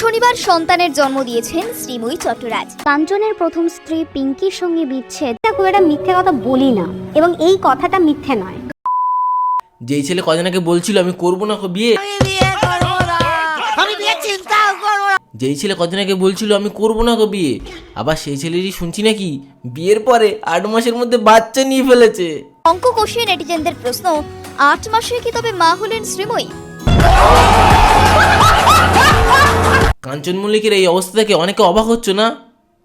শনিবার সন্তানের জন্ম দিয়েছেন শ্রীময়ী চট্টরাজ। কাঞ্চনের প্রথম স্ত্রী পিঙ্কির সঙ্গে বিচ্ছেদ এটা খুব একটা মিথ্যে কথা বলি না এবং এই কথাটা মিথ্যে নয়। যেই ছেলে কদিন আগে বলছিল আমি করব না বিয়ে যেই ছেলে কদিন আগে বলছিল আমি করব না গো বিয়ে আবার সেই ছেলেরই শুনছি নাকি বিয়ের পরে আট মাসের মধ্যে বাচ্চা নিয়ে ফেলেছে। অঙ্ক কষিয়ে নেটিজেনদের প্রশ্ন আট মাসে কি তবে মা হলেন শ্রীময়ী? কাঞ্চন মল্লিকের এই অবস্থা থেকে অনেকে অবাক হচ্ছে না?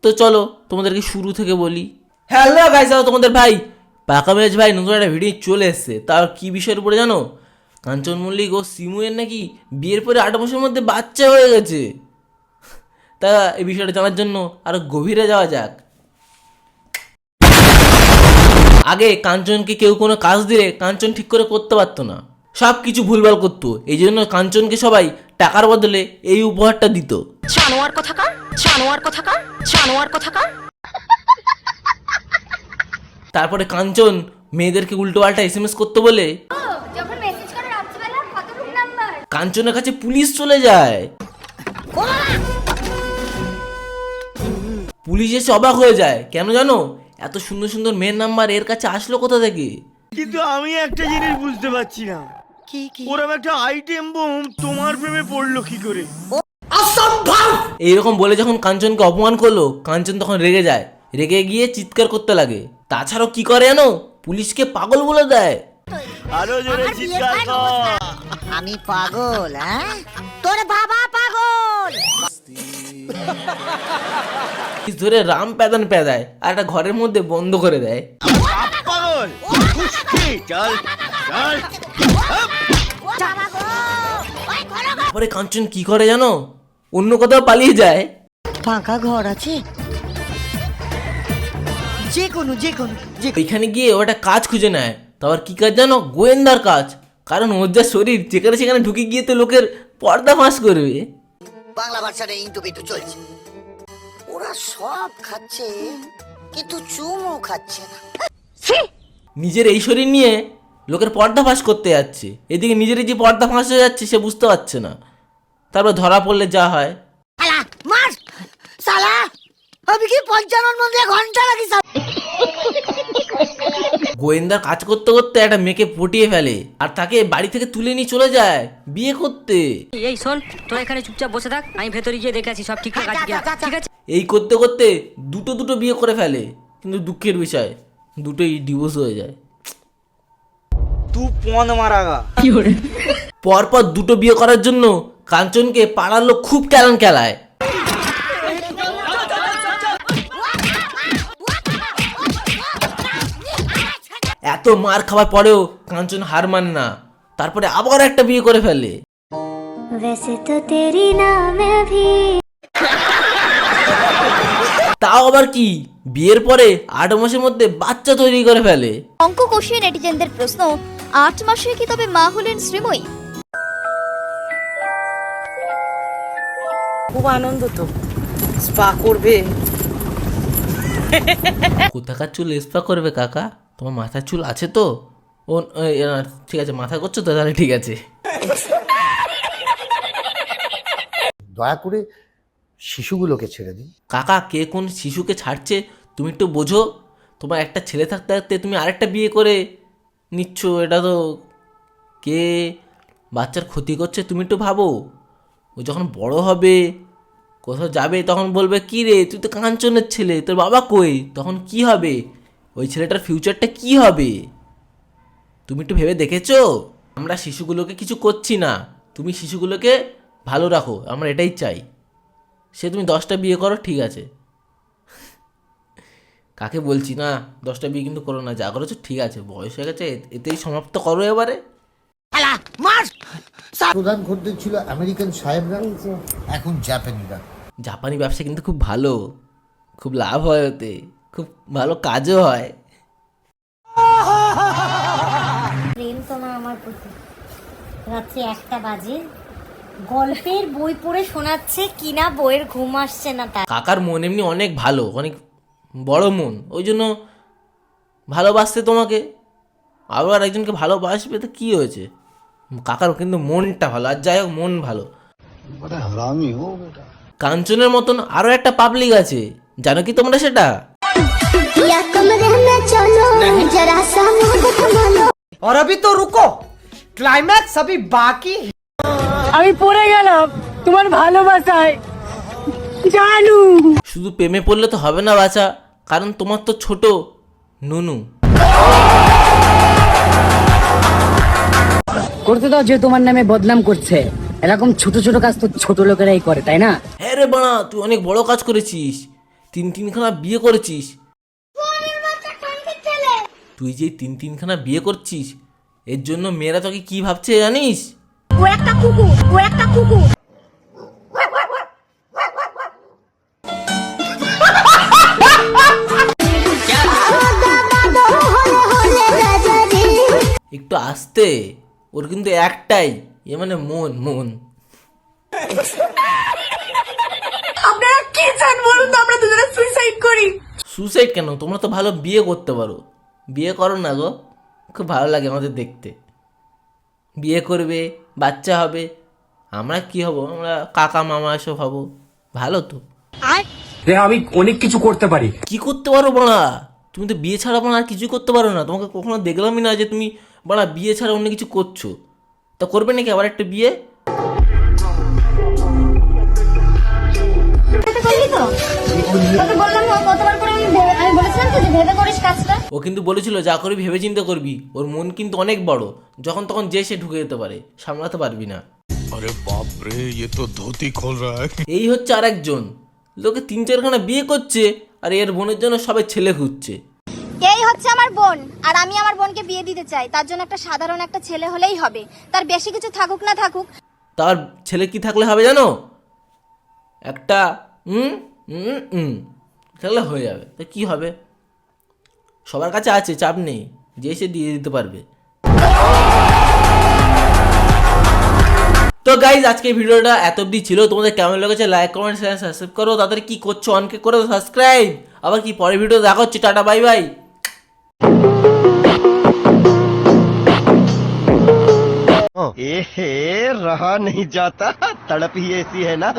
তো চলো তোমাদেরকে শুরু থেকে বলি। হ্যালো গাইস তোমাদের ভাই। পাকা মেজ ভাই নতুন একটা ভিডিও চলে এসছে। তার কি বিষয়ের উপরে জানো? কাঞ্চন মল্লিক ও সিমুয়ের নাকি বিয়ের পরে আট মাসের মধ্যে বাচ্চা হয়ে গেছে। তা এই বিষয়টা জানার জন্য আরও গভীরে যাওয়া যাক। আগে কাঞ্চনকে কেউ কোনো কাজ দিলে কাঞ্চন ঠিক করে করতে পারতো না। সব কিছু ভুলভাল করতো। এই জন্য কাঞ্চনকে সবাই টাকার বদলে এই উপহারটা দিত। জানোয়ার কথাকার? জানোয়ার কথাকার? জানোয়ার কথাকার? তারপরে কাঞ্চন মেয়েদেরকে উল্টো পাল্টা এস এম এস করতে বলে। যখন মেসেজ করে রাত্রিবেলা কত রুম নাম্বার কাঞ্চনের কাছে পুলিশ চলে যায়। পুলিশ এসে অবাক হয়ে যায়। কেন জানো? এত সুন্দর সুন্দর মেয়ের নাম্বার এর কাছে আসলো কোথা থেকে? কিন্তু আমি একটা জিনিস বুঝতে পারছি না। কি কি ওরম একটা আইটেম বোম তোমার প্রেমে পড়ল কি করে এইরকম বলে যখন কাঞ্চনকে অপমান করল কাঞ্চন তখন রেগে যায় রেগে গিয়ে চিৎকার করতে লাগে তাছাড়াও কি করে জানো পুলিশকে পাগল বলে দেয় আরও জোরে চিৎকার কর আমি পাগল হ্যাঁ তোর বাবা পাগল ধরে রাম প্যাদান প্যাদায় আর একটা ঘরের মধ্যে বন্ধ করে দেয় পাগল চল চল তারপরে কাঞ্চন কি করে জানো? অন্য কোথাও পালিয়ে যায়। ফাঁকা ঘর আছে। যে কোনো যে কোনো যে ওইখানে গিয়ে ও একটা কাজ খুঁজে নেয়। তারপর কি কাজ জানো? গোয়েন্দার কাজ। কারণ ওর যা শরীর যেখানে সেখানে ঢুকে গিয়ে তো লোকের পর্দা ফাঁস করবে। বাংলা ভাষাটা ইন্টু পিন্টু চলছে। ওরা সব খাচ্ছে কিন্তু চুমও খাচ্ছে না। নিজের এই শরীর নিয়ে লোকের পর্দা ফাঁস করতে যাচ্ছে। এদিকে নিজেরই যে পর্দা ফাঁস হয়ে যাচ্ছে সে বুঝতে পারছে না। তারপর ধরা পড়লে যা হয়। সালা আমি কি পঞ্চান্ন মধ্যে ঘণ্টা লাগি গোয়েন্দার কাজ করতে করতে একটা মেয়েকে পটিয়ে ফেলে আর তাকে বাড়ি থেকে তুলে নিয়ে চলে যায় বিয়ে করতে। এই শোন তোরা এখানে চুপচাপ বসে থাক আমি ভেতরে গিয়ে দেখে আছি সব ঠিকঠাক আছে ঠিক আছে? এই করতে করতে দুটো দুটো বিয়ে করে ফেলে কিন্তু দুঃখের বিষয় দুটোই ডিভোর্স হয়ে যায়। তু পন মারাগা। পরপর দুটো বিয়ে করার জন্য কাঞ্চনকে পাড়ার লোক খুব ক্যালান খেলায় এত মার খাওয়ার পরেও কাঞ্চন হার মান না। তারপরে আবার একটা বিয়ে করে ফেলে। তাও আবার কি? বিয়ের পরে আট মাসের মধ্যে বাচ্চা তৈরি করে ফেলে। অঙ্ক কষিয়ে নেটিজেনদের প্রশ্ন আট মাসে কি তবে মা হলেন শ্রীময়ী? খুব আনন্দ তো। স্পা করবে। কোথাকার চুল স্পা করবে কাকা? তোমার মাথার চুল আছে তো? ও ঠিক আছে মাথা করছ তো? তাহলে ঠিক আছে। দয়া করে শিশুগুলোকে ছেড়ে দিন। কাকা কে কোন শিশুকে ছাড়ছে তুমি একটু বোঝো। তোমার একটা ছেলে থাকতে থাকতে তুমি আরেকটা বিয়ে করে নিচ্ছ, এটা তো কে? বাচ্চার ক্ষতি করছে, তুমি একটু ভাবো। ও যখন বড় হবে, কোথাও যাবে, তখন বলবে, কী রে, তুই তো কাঞ্চনের ছেলে, তোর বাবা কই? তখন কি হবে? ওই ছেলেটার ফিউচারটা কি হবে? তুমি একটু ভেবে দেখেছ? আমরা শিশুগুলোকে কিছু করছি না। তুমি শিশুগুলোকে ভালো রাখো, আমরা এটাই চাই। সে তুমি দশটা বিয়ে করো, ঠিক আছে। কাকে বলছি? না দশটা বিয়ে কিন্তু করো না যা করেছ ঠিক আছে বয়স হয়ে গেছে এতেই সমাপ্ত করো এবারে। প্রধান খদ্দের ছিল আমেরিকান সাহেবরা এখন জাপানিরা। জাপানি ব্যবসা কিন্তু খুব ভালো খুব লাভ হয় ওতে খুব ভালো কাজও হয়। প্রেম তোমার আমার প্রতি। রাত্রি একটা বাজে গল্পের বই পড়ে শোনাচ্ছে কিনা বইয়ের ঘুম আসছে না তার। কাকার মন এমনি অনেক ভালো অনেক বড় মন ওই জন্য ভালোবাসতে তোমাকে আবার একজনকে ভালোবাসবে তো কী হয়েছে কাকার কিন্তু মনটা ভালো আর যাই হোক মন ভালো কাঞ্চনের মতন আরো একটা পাবলিক আছে জানো কি তোমরা সেটা और अभी तो रुको क्लाइमैक्स अभी बाकी है। আমি পড়ে গেলাম তোমার ভালোবাসায় জানু শুধু প্রেমে পড়লে তো হবে না বাচ্চা কারণ তোমার তো ছোট নুনু। করতে দাও যে তোমার নামে বদনাম করছে। এরকম ছোট ছোট কাজ তো ছোট লোকেরাই করে তাই না? হ্যাঁ রে বাড়া তুই অনেক বড় কাজ করেছিস। তিন তিনখানা বিয়ে করেছিস। তুই যে তিন তিনখানা বিয়ে করছিস এর জন্য মেয়েরা তোকে কি ভাবছে জানিস? একটু আসতে। ওর কিন্তু একটাই এ মানে মন মন। সুসাইড কেন? তোমরা তো ভালো বিয়ে করতে পারো। বিয়ে করো না গো। খুব ভালো লাগে আমাদের দেখতে। বিয়ে করবে বাচ্চা হবে। আমরা কি হব? আমরা কাকা মামা এসব হব। ভালো তো। আমি অনেক কিছু করতে পারি। কি করতে পারো বাড়া তুমি তো বিয়ে ছাড়া বাড়া আর কিছু করতে পারো না। তোমাকে কখনো দেখলামই না যে তুমি বাড়া বিয়ে ছাড়া অন্য কিছু করছ? তা করবে নাকি আবার একটা বিয়ে? ও কিন্তু বলেছিল যা করবি ভেবে চিন্তা করবি। ওর মন কিন্তু অনেক বড়। যখন তখন যে সে ঢুকে যেতে পারে সামলাতে পারবি না। আরে বাপ রে তো ধুতি খোল এই হচ্ছে আরেকজন। লোকে তিন চারখানা বিয়ে করছে আর এর বোনের জন্য সবাই ছেলে খুঁজছে। এই হচ্ছে আমার বোন। আর আমি আমার বোনকে বিয়ে দিতে চাই। তার জন্য একটা সাধারণ একটা ছেলে হলেই হবে। তার বেশি কিছু থাকুক না থাকুক। তার ছেলে কি থাকলে হবে জানো? একটা হুম হুম থাকলে হয়ে যাবে। তা কি হবে? সবার কাছে আছে, চাপ নেই। যে সে দিয়ে দিতে পারবে। তো গাইজ আজকে ভিডিওটা এত অবধি ছিল। তোমাদের কেমন লেগেছে লাইক কমেন্ট শেয়ার সাবস্ক্রাইব করো। তাদের কি করছ অনকে করে সাবস্ক্রাইব আবার কি পরের ভিডিও দেখা হচ্ছে? টাটা বাই বাই ए रहा नहीं जाता। तड़प ही ऐसी है ना।